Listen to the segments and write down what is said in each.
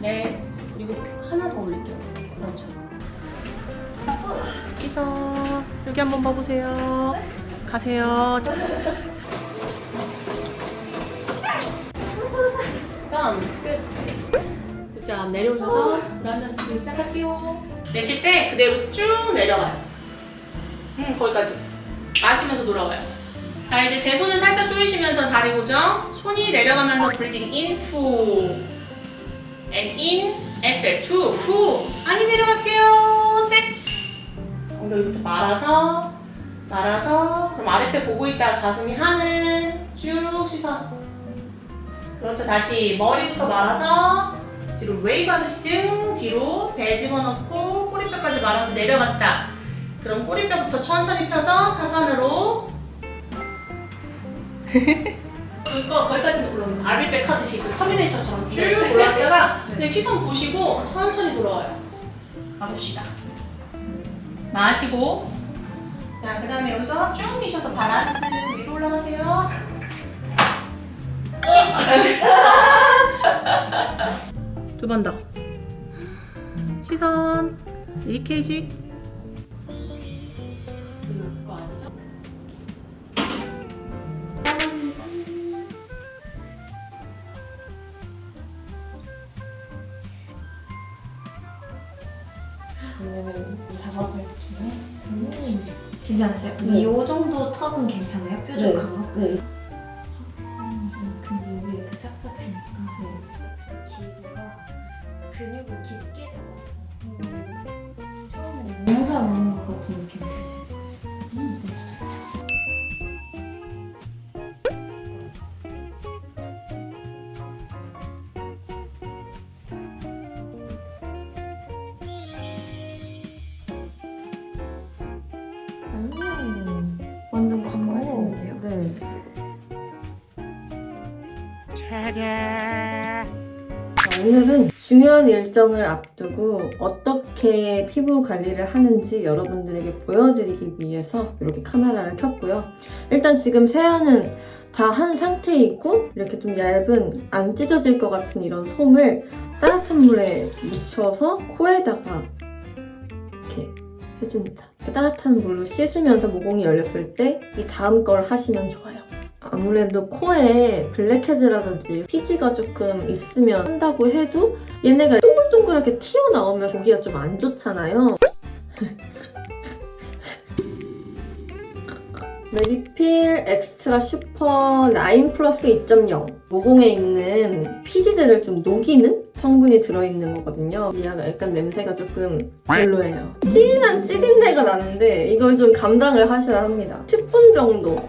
네. 그렇죠. 여기 한번 봐보세요. 가세요. 자, 자, 자. 내려오셔서 물 한잔 드시기 시작할게요. 내쉴 때 그대로 쭉 내려가요. 음 거기까지. 마시면서 돌아와요. 자 이제 제 손을 살짝 조이시면서 다리 고정. 손이 내려가면서 브리딩 인 후. and in exhale two 후 많이 내려갈게요 셋 엉덩이부터 말아서 말아서 그럼 아랫배 보고 있다가 가슴이 하늘 쭉 시선 그렇죠 다시 머리부터 말아서 뒤로 하듯이 등 뒤로 배 집어넣고 꼬리뼈까지 말아서 내려갔다. 그럼 꼬리뼈부터 천천히 펴서 사선으로. 그거 거기까지는 물론 아빌백 하듯이 그 터미네이터처럼 쭉 올라갔다가 그냥 시선 보시고 천천히 돌아와요. 가봅시다. 마시고. 자, 그 다음에 여기서 쭉 미셔서 바란스. 위로 올라가세요. 두 번 더. 시선 1kg. 그거 아니죠? 왜냐면 작업할 때 괜찮으세요? 네. 이 정도 턱은 괜찮아요? 뼈좀 네. 강하고? 네. 자, 오늘은 중요한 일정을 앞두고 어떻게 피부 관리를 하는지 여러분들에게 보여드리기 위해서 이렇게 카메라를 켰고요. 일단 지금 세안은 다 한 상태이고 이렇게 좀 얇은 안 찢어질 것 같은 이런 솜을 따뜻한 물에 묻혀서 코에다가 이렇게 해줍니다. 따뜻한 물로 씻으면서 모공이 열렸을 때 이 다음 걸 하시면 좋아요. 아무래도 코에 블랙헤드라든지 피지가 조금 있으면 한다고 해도 얘네가 동글동글하게 튀어나오면 보기가 좀 안 좋잖아요. 메디필 엑스트라 슈퍼 9 플러스 2.0 모공에 있는 피지들을 좀 녹이는 성분이 들어있는 거거든요. 얘가 약간 냄새가 조금 별로예요. 진한 찌린내가 나는데 이걸 좀 감당을 하셔야 합니다. 10분 정도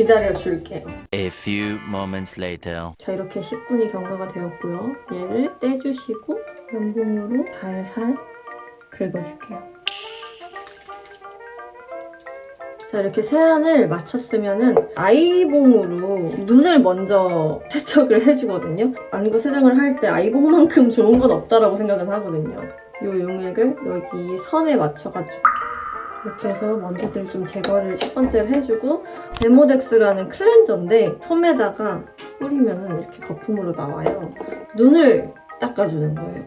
기다려 줄게요. A few moments later. 자 이렇게 10분이 경과가 되었고요. 얘를 떼주시고 면봉으로 살살 긁어줄게요. 자 이렇게 세안을 마쳤으면은 아이봉으로 눈을 먼저 세척을 해주거든요. 안구 세정을 할 때 아이봉만큼 좋은 건 없다라고 생각은 하거든요. 이 용액을 여기 선에 맞춰가지고 이렇게 해서 먼지들 좀 제거를 첫 번째로 해주고 데모덱스라는 클렌저인데 솜에다가 뿌리면 이렇게 거품으로 나와요. 눈을 닦아주는 거예요.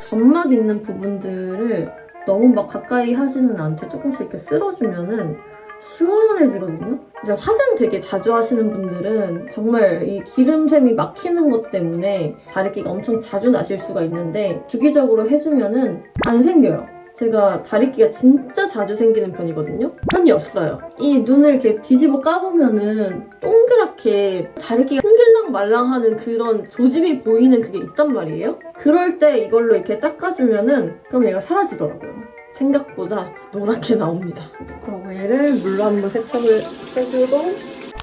점막 있는 부분들을 너무 막 가까이 하지는 않게 조금씩 이렇게 쓸어주면은 시원해지거든요. 이제 화장 되게 자주 하시는 분들은 정말 이 기름샘이 막히는 것 때문에 다리끼가 엄청 자주 나실 수가 있는데 주기적으로 해주면은 안 생겨요. 제가 다리끼가 진짜 자주 생기는 편이거든요. 편이었어요. 이 눈을 이렇게 뒤집어 까보면은 동그랗게 다리끼가 풍길랑 말랑하는 그런 조짐이 보이는 그게 있단 말이에요. 그럴 때 이걸로 이렇게 닦아주면은 그럼 얘가 사라지더라고요. 생각보다 노랗게 나옵니다. 그리고 얘를 물로 한번 세척을 해주고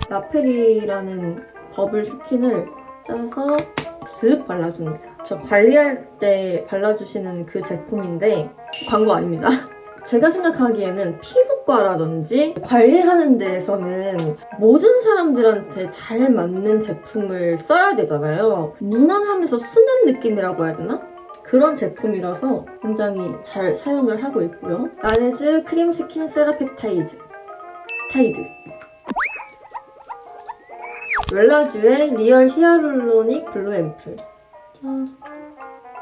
라페리라는 버블 스킨을 짜서 슥 발라줍니다. 저 관리할 때 발라주시는 그 제품인데 광고 아닙니다. 제가 생각하기에는 피부과라든지 관리하는 데에서는 모든 사람들한테 잘 맞는 제품을 써야 되잖아요. 무난하면서 순한 느낌이라고 해야 되나? 그런 제품이라서 굉장히 잘 사용을 하고 있고요. 라네즈 크림 스킨 세라펩타이즈 타이드 웰라쥬의 리얼 히아룰로닉 블루 앰플 짠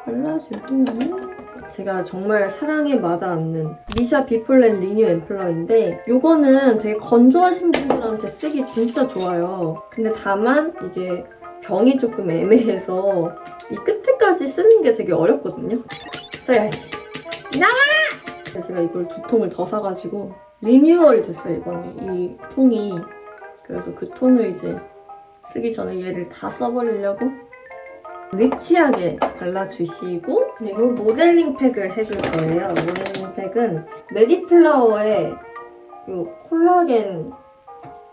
웰라쥬는 제가 정말 사랑에 마다않는 미샤 비폴렌 리뉴 앰플러인데 이거는 되게 건조하신 분들한테 쓰기 진짜 좋아요. 근데 다만 이게 병이 조금 애매해서 이 끝에까지 쓰는 게 되게 어렵거든요. 써야지. 나와! 제가 이걸 두 통을 더 사가지고 리뉴얼이 됐어요 이번에 이 통이. 그래서 그 통을 이제 쓰기 전에 얘를 다 써버리려고 리치하게 발라주시고 그리고 모델링 팩을 해줄 거예요. 모델링 팩은 메디플라워의 이 콜라겐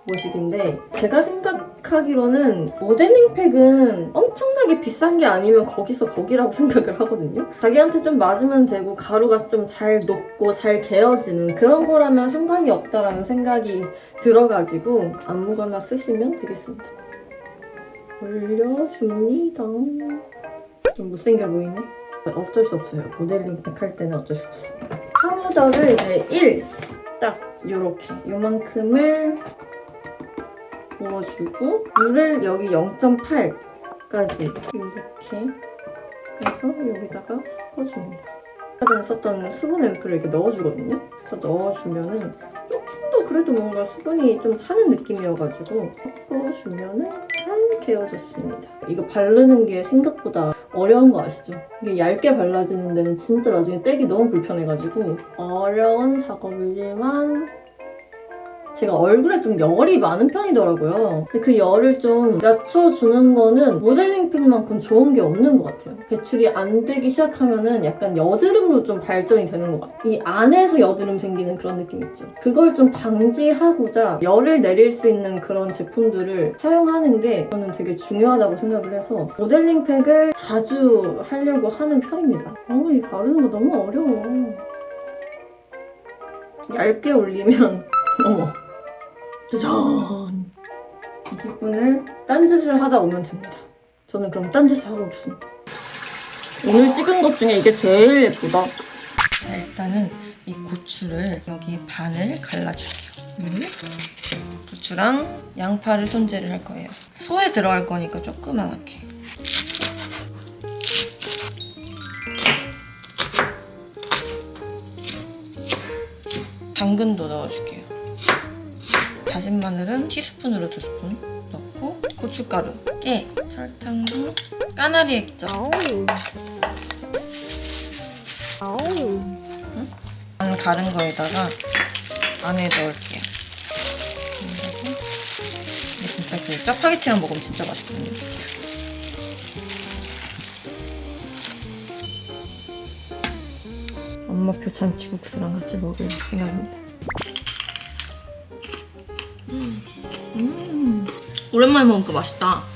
모식인데 제가 생각하기로는 모델링 팩은 엄청나게 비싼 게 아니면 거기서 거기라고 생각을 하거든요. 자기한테 좀 맞으면 되고 가루가 좀 잘 녹고 잘 개어지는 그런 거라면 상관이 없다라는 생각이 들어가지고 아무거나 쓰시면 되겠습니다. 올려줍니다. 좀 못생겨 보이네? 어쩔 수 없어요. 모델링 팩할 때는 어쩔 수 없어요. 파우더를 이제 1, 딱 요렇게 요만큼을 부어주고 물을 여기 0.8까지 이렇게 해서 여기다가 섞어줍니다. 아까 전에 썼던 수분 앰플을 이렇게 넣어주거든요. 그래서 넣어주면은 조금 더 그래도 뭔가 수분이 좀 차는 느낌이어가지고 섞어주면은 한 개어졌습니다. 이거 바르는 게 생각보다 어려운 거 아시죠? 이게 얇게 발라지는 데는 진짜 나중에 떼기 너무 불편해가지고 어려운 작업이지만 제가 얼굴에 좀 열이 많은 편이더라고요. 근데 그 열을 좀 낮춰주는 거는 모델링 팩만큼 좋은 게 없는 것 같아요. 배출이 안 되기 시작하면은 약간 여드름으로 좀 발전이 되는 것 같아요. 이 안에서 여드름 생기는 그런 느낌 있죠. 그걸 좀 방지하고자 열을 내릴 수 있는 그런 제품들을 사용하는 게 저는 되게 중요하다고 생각을 해서 모델링 팩을 자주 하려고 하는 편입니다. 어, 이 바르는 거 너무 어려워. 얇게 올리면 어머 짜잔. 20분을 딴짓을 하다 오면 됩니다. 저는 그럼 딴짓을 하고 오겠습니다. 오늘 찍은 것 중에 이게 제일 예쁘다. 자 일단은 이 고추를 여기 반을 갈라줄게요. 음. 고추랑 양파를 손질을 할 거예요. 소에 들어갈 거니까 조그만하게. 당근도 넣어줄게요 다진 마늘은 티스푼으로 두 스푼 넣고 고춧가루, 깨, 설탕도 까나리 액젓 응? 반 가른 거에다가 안에 넣을게요. 이게 진짜 그 짜파게티랑 먹으면 진짜 맛있거든요. 엄마표 잔치국수랑 같이 먹을 생각입니다 오랜만에 먹으니까 맛있다.